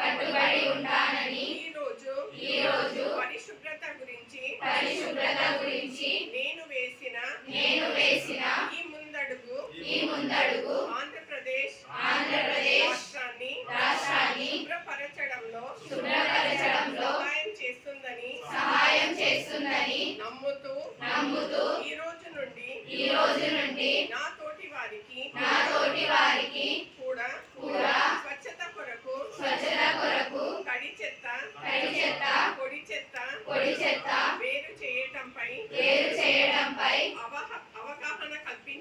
కట్టుబడి ఉంటానని ఈ రోజు ఈ రోజు పరిశుభ్రత గురించి పరిశుభ్రత గురించి నేను వేసిన నేను వేసిన ఈ ముందడుగు ఈ ముందడుగు ఆంధ్రప్రదేశ్ ఆంధ్రప్రదేశ్ రాష్ట్రాన్ని రాష్ట్రాన్ని శుభ్రపరచడంలో శుభ్రపరచడంలో సహాయం చేస్తుందని సహాయం చేస్తుందని నమ్ముతూ నమ్ముతూ ఈ రోజు నుండి ఈ రోజు నుండి నా తోటి వారికి నా తోటి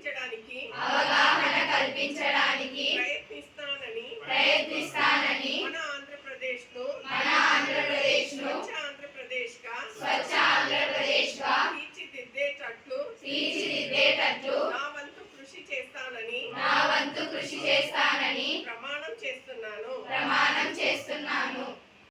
కల్పించడానికి అవగాహన కల్పించడానికి ప్రయత్నిస్తానని ప్రయత్నిస్తానని మన ఆంధ్రప్రదేశ్ను మన ఆంధ్రప్రదేశ్ను స్వచ్ఛ ఆంధ్రప్రదేశ్గా స్వచ్ఛ ఆంధ్రప్రదేశ్గా తీర్చిదిద్దేటట్లు తీర్చిదిద్దేటట్లు నా వంతు కృషి చేస్తానని నా వంతు కృషి చేస్తానని